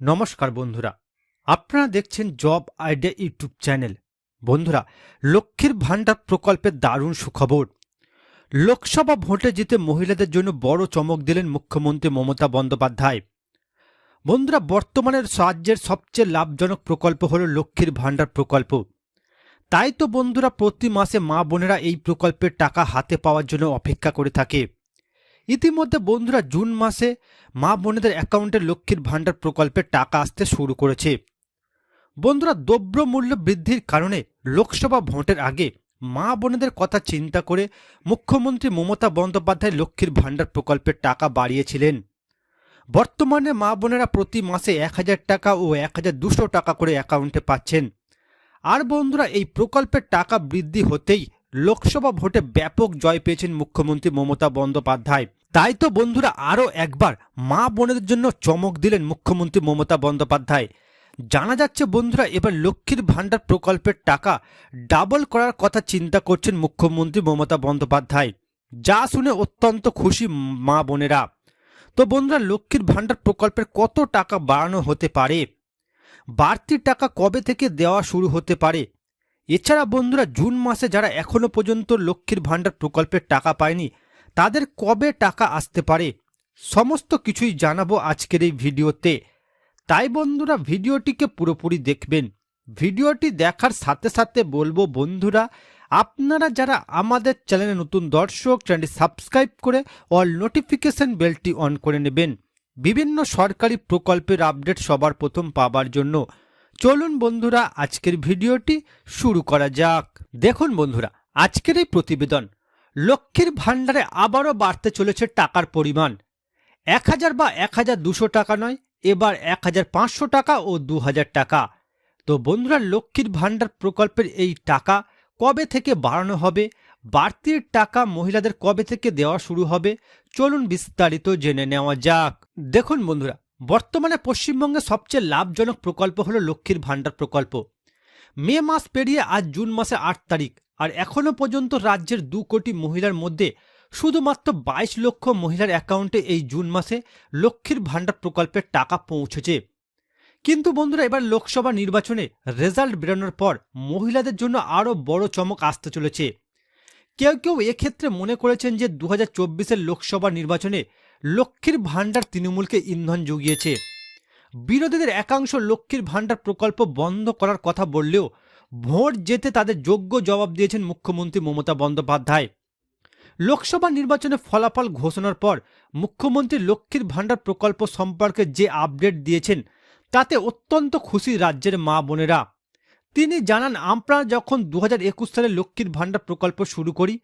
নমস্কার বন্ধুরা। আপনারা দেখছেন জব আইডিয়া ইউটিউব চ্যানেল। বন্ধুরা, লক্ষ্মীর ভাণ্ডার প্রকল্পের দারুণ সুখবর। লোকসভা ভোটে জিতে মহিলাদের জন্য বড় চমক দিলেন মুখ্যমন্ত্রী মমতা বন্দ্যোপাধ্যায়। বন্ধুরা বর্তমানের রাজ্যের সবচেয়ে লাভজনক প্রকল্প হল লক্ষ্মীর ভাণ্ডার প্রকল্প। তাই তো বন্ধুরা, প্রতি মাসে মা বোনেরা এই প্রকল্পের টাকা হাতে পাওয়ার জন্য অপেক্ষা করে থাকে। ইতিমধ্যে বন্ধুরা জুন মাসে মা বোনেদের অ্যাকাউন্টে লক্ষ্মীর ভাণ্ডার প্রকল্পের টাকা আসতে শুরু করেছে। বন্ধুরা দ্রব্য মূল্য বৃদ্ধির কারণে লোকসভা ভোটের আগে মা বোনেদের কথা চিন্তা করে মুখ্যমন্ত্রী মমতা বন্দ্যোপাধ্যায় লক্ষ্মীর ভাণ্ডার প্রকল্পের টাকা বাড়িয়েছিলেন। বর্তমানে মা বোনেরা প্রতি মাসে এক হাজার টাকা ও এক হাজার দুশো টাকা করে অ্যাকাউন্টে পাচ্ছেন। আর বন্ধুরা এই প্রকল্পের টাকা বৃদ্ধি হতেই লোকসভা ভোটে ব্যাপক জয় পেয়েছেন মুখ্যমন্ত্রী মমতা বন্দ্যোপাধ্যায়। তাই তো বন্ধুরা আরও একবার মা বোনেদের জন্য চমক দিলেন মুখ্যমন্ত্রী মমতা বন্দ্যোপাধ্যায়। জানা যাচ্ছে বন্ধুরা এবার লক্ষ্মীর ভাণ্ডার প্রকল্পের টাকা ডাবল করার কথা চিন্তা করছেন মুখ্যমন্ত্রী মমতা বন্দ্যোপাধ্যায়। যা শুনে অত্যন্ত খুশি মা বোনেরা। তো বন্ধুরা লক্ষ্মীর ভাণ্ডার প্রকল্পের কত টাকা বাড়ানো হতে পারে? বাড়তি টাকা কবে থেকে দেওয়া শুরু হতে পারে? এছাড়া বন্ধুরা জুন মাসে যারা এখনও পর্যন্ত লক্ষ্মীর ভাণ্ডার প্রকল্পের টাকা পায়নি, তাদের কবে টাকা আসতে পারে, সমস্ত কিছুই জানাব আজকের এই ভিডিওতে। তাই বন্ধুরা ভিডিওটিকে পুরোপুরি দেখবেন। ভিডিওটি দেখার সাথে সাথে বলব বন্ধুরা, আপনারা যারা আমাদের চ্যানেলে নতুন দর্শক, চ্যানেলটি সাবস্ক্রাইব করে অল নোটিফিকেশন বেলটি অন করে নেবেন। বিভিন্ন সরকারি প্রকল্পের আপডেট সবার প্রথম পাবার জন্য। চলুন বন্ধুরা, আজকের ভিডিওটি শুরু করা যাক। দেখুন বন্ধুরা, আজকের এই প্রতিবেদন লক্ষ্মীর ভাণ্ডারে আবারও বাড়তে চলেছে টাকার পরিমাণ। এক হাজার বা এক হাজার দুশো টাকা নয়, এবার এক হাজার পাঁচশো টাকা ও দু হাজার টাকা। তো বন্ধুরা, লক্ষ্মীর ভাণ্ডার প্রকল্পের এই টাকা কবে থেকে বাড়ানো হবে? বাড়তির টাকা মহিলাদের কবে থেকে দেওয়া শুরু হবে? চলুন বিস্তারিত জেনে নেওয়া যাক। দেখুন বন্ধুরা বর্তমানে পশ্চিমবঙ্গে সবচেয়ে লাভজনক প্রকল্প হলো লক্ষ্মীর ভাণ্ডার প্রকল্প। মে মাস পেরিয়ে আজ জুন মাসে আট তারিখ, আর এখনও পর্যন্ত রাজ্যের দু কোটি মহিলার মধ্যে শুধুমাত্র বাইশ লক্ষ মহিলার অ্যাকাউন্টে এই জুন মাসে লক্ষ্মীর ভাণ্ডার প্রকল্পের টাকা পৌঁছেছে। কিন্তু বন্ধুরা, এবার লোকসভা নির্বাচনে রেজাল্ট বেরোনোর পর মহিলাদের জন্য আরও বড় চমক আসতে চলেছে। কেউ কেউ এক্ষেত্রে মনে করেছেন যে দু হাজার লোকসভা নির্বাচনে লক্ষ্মীর ভাণ্ডার তৃণমূলকে ইন্ধন জুগিয়েছে। বিরোধীদের একাংশ লক্ষ্মীর ভাণ্ডার প্রকল্প বন্ধ করার কথা বললেও ভোট যেতে তাদের যোগ্য জবাব দিয়েছেন মুখ্যমন্ত্রী মমতা বন্দ্যোপাধ্যায়। লোকসভা নির্বাচনে ফলাফল ঘোষণার পর মুখ্যমন্ত্রী লক্ষ্মীর ভাণ্ডার প্রকল্প সম্পর্কে যে আপডেট দিয়েছেন, তাতে অত্যন্ত খুশি রাজ্যের মা বোনেরা। তিনি জানান, আমরা যখন দু হাজার একুশ সালে লক্ষ্মীর ভাণ্ডার প্রকল্প শুরু করি,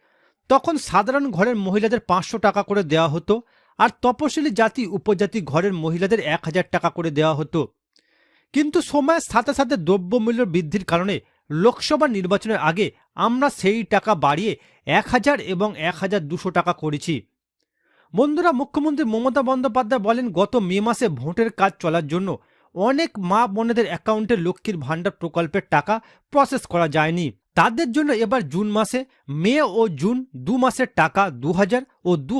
তখন সাধারণ ঘরের মহিলাদের পাঁচশো টাকা করে দেওয়া হতো আর তপশিলি জাতি উপজাতি ঘরের মহিলাদের এক হাজার টাকা করে দেওয়া হতো। কিন্তু সময়ের সাথে সাথে দ্রব্যমূল্য বৃদ্ধির কারণে লোকসভা নির্বাচনের আগে আমরা সেই টাকা বাড়িয়ে এক হাজার এবং এক হাজার দুশো টাকা করেছি। বন্ধুরা, মুখ্যমন্ত্রী মমতা বন্দ্যোপাধ্যায় বলেন, গত মে মাসে ভোটের কাজ চলার জন্য অনেক মা বোনেদের অ্যাকাউন্টে লক্ষ্মীর ভাণ্ডার প্রকল্পের টাকা প্রসেস করা যায়নি। তাদের জন্য এবার জুন মাসে মে ও জুন দু মাসের টাকা দু হাজার ও দু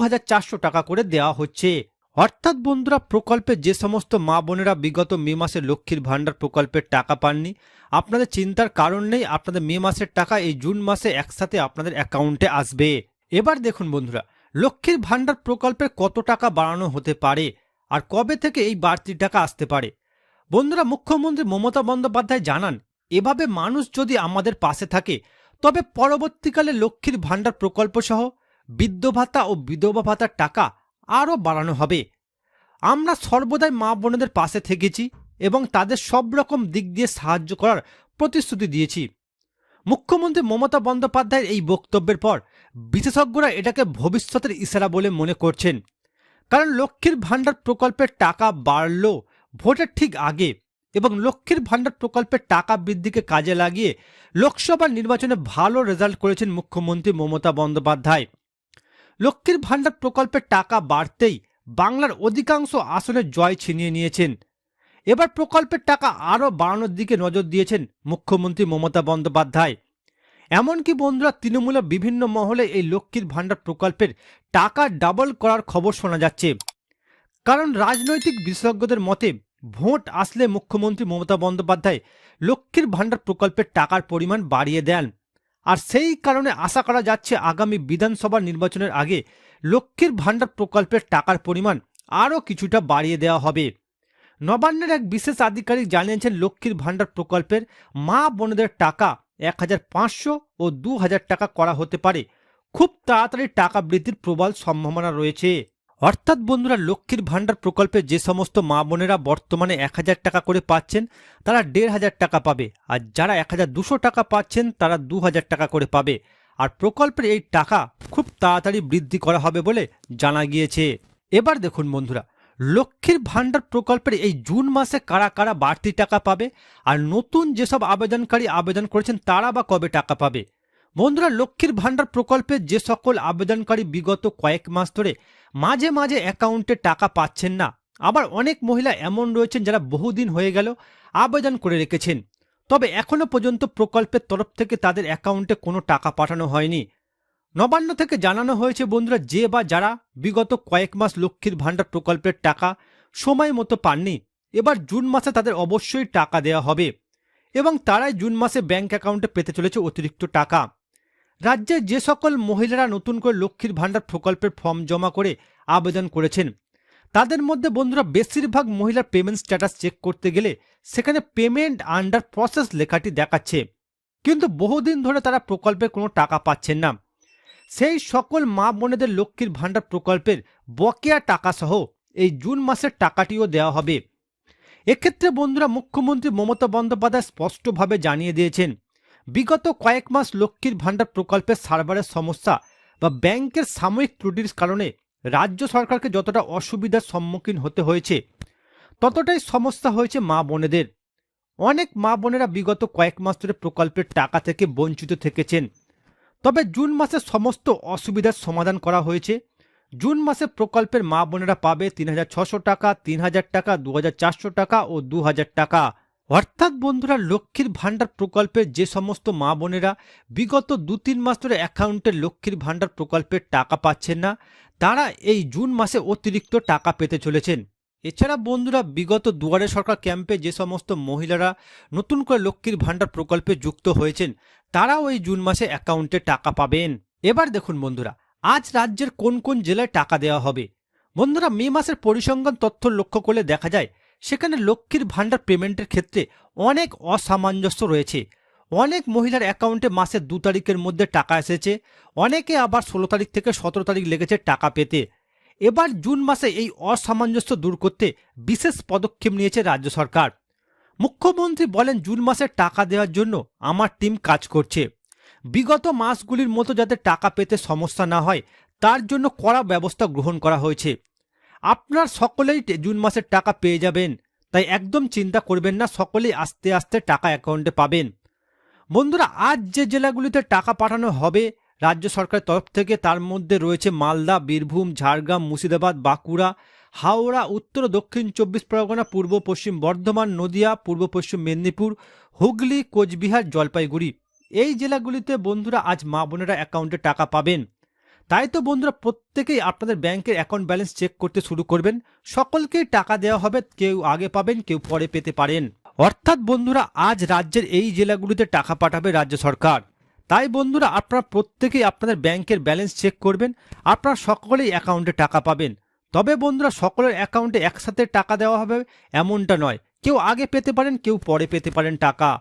টাকা করে দেওয়া হচ্ছে। অর্থাৎ বন্ধুরা, প্রকল্পে যে সমস্ত মা বোনেরা বিগত মে মাসে লক্ষ্মীর ভাণ্ডার প্রকল্পের টাকা পাননি, আপনাদের চিন্তার কারণ নেই, আপনাদের মে মাসের টাকা এই জুন মাসে একসাথে আপনাদের অ্যাকাউন্টে আসবে। এবার দেখুন বন্ধুরা, লক্ষ্মীর ভাণ্ডার প্রকল্পের কত টাকা বাড়ানো হতে পারে আর কবে থেকে এই বাড়তি টাকা আসতে পারে? বন্ধুরা, মুখ্যমন্ত্রী মমতা বন্দ্যোপাধ্যায় জানান এভাবে মানুষ যদি আমাদের পাশে থাকে, তবে পরবর্তীকালে লক্ষ্মীর ভাণ্ডার প্রকল্প সহ বৃদ্ধ ভাতা ও বিধবা ভাতার টাকা আরও বাড়ানো হবে। আমরা সর্বদাই মা বোনেদের পাশে থেকেছি এবং তাদের সব রকম দিক দিয়ে সাহায্য করার প্রতিশ্রুতি দিয়েছি। মুখ্যমন্ত্রী মমতা বন্দ্যোপাধ্যায়ের এই বক্তব্যের পর বিশেষজ্ঞরা এটাকে ভবিষ্যতের ইশারা বলে মনে করছেন। কারণ লক্ষ্মীর ভাণ্ডার প্রকল্পের টাকা বাড়ল ভোটের ঠিক আগে। এবং লক্ষ্মীর ভাণ্ডার প্রকল্পের টাকা বৃদ্ধিকে কাজে লাগিয়ে লোকসভা নির্বাচনে ভালো রেজাল্ট করেছেন মুখ্যমন্ত্রী মমতা বন্দ্যোপাধ্যায়। লক্ষ্মীর ভাণ্ডার প্রকল্পের টাকা বাড়তেই বাংলার অধিকাংশ আসনে জয় ছিনিয়ে নিয়েছেন। এবার প্রকল্পের টাকা আরও বাড়ানোর দিকে নজর দিয়েছেন মুখ্যমন্ত্রী মমতা বন্দ্যোপাধ্যায়। এমনকি বন্ধুরা, তৃণমূলের বিভিন্ন মহলে এই লক্ষ্মীর ভাণ্ডার প্রকল্পের টাকা ডাবল করার খবর শোনা যাচ্ছে। কারণ রাজনৈতিক বিশেষজ্ঞদের মতে ভোট আসলে মুখ্যমন্ত্রী মমতা বন্দ্যোপাধ্যায় লক্ষ্মীর ভাণ্ডার প্রকল্পের টাকার পরিমাণ বাড়িয়ে দেন। আর সেই কারণে আশা করা যাচ্ছে আগামী বিধানসভা নির্বাচনের আগে লক্ষ্মীর ভাণ্ডার প্রকল্পের টাকার পরিমাণ আরও কিছুটা বাড়িয়ে দেওয়া হবে। নবান্নের এক বিশেষ আধিকারিক জানিয়েছেন লক্ষ্মীর ভাণ্ডার প্রকল্পের মা বোনদের টাকা এক হাজার পাঁচশো ও দু হাজার টাকা করা হতে পারে। খুব তাড়াতাড়ি টাকা বৃদ্ধির প্রবল সম্ভাবনা রয়েছে। অর্থাৎ বন্ধুরা, লক্ষ্মীর ভাণ্ডার প্রকল্পে যে সমস্ত মা বোনেরা বর্তমানে এক হাজার টাকা করে পাচ্ছেন, তারা দেড় হাজার টাকা পাবে। আর যারা এক হাজার দুশো টাকা পাচ্ছেন, তারা দু হাজার টাকা করে পাবে। আর প্রকল্পের এই টাকা খুব তাড়াতাড়ি বৃদ্ধি করা হবে বলে জানা গিয়েছে। এবার দেখুন বন্ধুরা, লক্ষ্মীর ভাণ্ডার প্রকল্পের এই জুন মাসে কারা কারা বাড়তি টাকা পাবে, আর নতুন যেসব আবেদনকারী আবেদন করেছেন, তারা বা কবে টাকা পাবে? বন্ধুরা, লক্ষ্মীর ভাণ্ডার প্রকল্পে যে সকল আবেদনকারী বিগত কয়েক মাস ধরে মাঝে মাঝে অ্যাকাউন্টে টাকা পাচ্ছেন না। আবার অনেক মহিলা এমন রয়েছেন যারা বহুদিন হয়ে গেল আবেদন করে রেখেছেন। তবে এখনও পর্যন্ত প্রকল্পের তরফ থেকে তাদের অ্যাকাউন্টে কোনো টাকা পাঠানো হয়নি। নবান্ন থেকে জানানো হয়েছে বন্ধুরা, যে বা যারা বিগত কয়েক মাস লক্ষ্মীর ভাণ্ডার প্রকল্পের টাকা সময় মতো পাননি, এবার জুন মাসে তাদের অবশ্যই টাকা দেওয়া হবে। এবং তারাই জুন মাসে ব্যাংক অ্যাকাউন্টে পেতে চলেছে অতিরিক্ত টাকা। রাজ্যে যে সকল মহিলারা নতুন করে লক্ষ্মীর ভাণ্ডার প্রকল্পের ফর্ম জমা করে আবেদন করেছেন, তাদের মধ্যে বন্ধুরা বেশিরভাগ মহিলার পেমেন্ট স্ট্যাটাস চেক করতে গেলে সেখানে পেমেন্ট আন্ডার প্রসেস লেখাটি দেখাচ্ছে। কিন্তু বহুদিন ধরে তারা প্রকল্পে কোনো টাকা পাচ্ছেন না। সেই সকল মা বোনেদের লক্ষ্মীর ভাণ্ডার প্রকল্পের বকেয়া টাকা সহ এই জুন মাসের টাকাটিও দেওয়া হবে। এক্ষেত্রে বন্ধুরা মুখ্যমন্ত্রী মমতা বন্দ্যোপাধ্যায় স্পষ্টভাবে জানিয়ে দিয়েছেন বিগত কয়েক মাস লক্ষ্মীর ভাণ্ডার প্রকল্পের সার্ভারের সমস্যা বা ব্যাংকের সাময়িক ত্রুটির কারণে রাজ্য সরকারকে যতটা অসুবিধার সম্মুখীন হতে হয়েছে, ততটাই সমস্যা হয়েছে মা বোনেদের। অনেক মা বোনেরা বিগত কয়েক মাস ধরে প্রকল্পের টাকা থেকে বঞ্চিত থেকেছেন। তবে জুন মাসে সমস্ত অসুবিধার সমাধান করা হয়েছে। জুন মাসে প্রকল্পের মা বোনেরা পাবে তিন হাজার ছশো টাকা, তিন হাজার টাকা, দু হাজার চারশো টাকা ও দু হাজার টাকা। অর্থাৎ বন্ধুরা, লক্ষ্মীর ভাণ্ডার প্রকল্পের যে সমস্ত মা বোনেরা বিগত দু তিন মাস ধরে অ্যাকাউন্টে লক্ষ্মীর ভাণ্ডার প্রকল্পের টাকা পাচ্ছেন না, তারা এই জুন মাসে অতিরিক্ত টাকা পেতে চলেছেন। এছাড়া বন্ধুরা, বিগত দুয়ারে সরকার ক্যাম্পে যে সমস্ত মহিলারা নতুন করে লক্ষ্মীর ভাণ্ডার প্রকল্পে যুক্ত হয়েছেন, তারাও এই জুন মাসে অ্যাকাউন্টে টাকা পাবেন। এবার দেখুন বন্ধুরা, আজ রাজ্যের কোন কোন জেলায় টাকা দেওয়া হবে? বন্ধুরা, মে মাসের পরিসংখ্যান তথ্য লক্ষ্য করলে দেখা যায় সেখানে লক্ষ্মীর ভাণ্ডার পেমেন্টের ক্ষেত্রে অনেক অসামঞ্জস্য রয়েছে। অনেক মহিলার অ্যাকাউন্টে মাসের দু তারিখের মধ্যে টাকা এসেছে, অনেকে আবার ষোলো তারিখ থেকে সতেরো তারিখ লেগেছে টাকা পেতে। এবার জুন মাসে এই অসামঞ্জস্য দূর করতে বিশেষ পদক্ষেপ নিয়েছে রাজ্য সরকার। মুখ্যমন্ত্রী বলেন, জুন মাসে টাকা দেওয়ার জন্য আমার টিম কাজ করছে। বিগত মাসগুলির মতো যাতে টাকা পেতে সমস্যা না হয়, তার জন্য কড়া ব্যবস্থা গ্রহণ করা হয়েছে। আপনার সকলেই জুন মাসের টাকা পেয়ে যাবেন। তাই একদম চিন্তা করবেন না, সকলেই আস্তে আস্তে টাকা অ্যাকাউন্টে পাবেন। বন্ধুরা, আজ যে জেলাগুলিতে টাকা পাঠানো হবে, রাজ্য সরকারের তরফ থেকে তার মধ্যে রয়েছে মালদা, বীরভূম, ঝাড়গ্রাম, মুর্শিদাবাদ, বাঁকুড়া, হাওড়া, উত্তর, দক্ষিণ চব্বিশ পরগনা, পূর্ব, পশ্চিম বর্ধমান, নদিয়া, পূর্ব, পশ্চিম মেদিনীপুর, হুগলি, কোচবিহার, জলপাইগুড়ি। এই জেলাগুলিতে বন্ধুরা আজ মা বোনেরা অ্যাকাউন্টে টাকা পাবেন। তাই তো বন্ধুরা প্রত্যেকেই আপনাদের ব্যাংকের অ্যাকাউন্ট ব্যালেন্স চেক করতে শুরু করবেন। সকলকেই টাকা দেওয়া হবে, কেউ আগে পাবেন, কেউ পরে পেতে পারেন। অর্থাৎ বন্ধুরা, আজ রাজ্যের এই জেলাগুলিতে টাকা পাঠাবে রাজ্য সরকার। তাই বন্ধুরা, আপনারা প্রত্যেকেই আপনাদের ব্যাংকের ব্যালেন্স চেক করবেন। আপনারা সকলেই অ্যাকাউন্টে টাকা পাবেন। তবে বন্ধুরা, সকলের অ্যাকাউন্টে একসাথে টাকা দেওয়া হবে এমনটা নয়। কেউ আগে পেতে পারেন, কেউ পরে পেতে পারেন টাকা।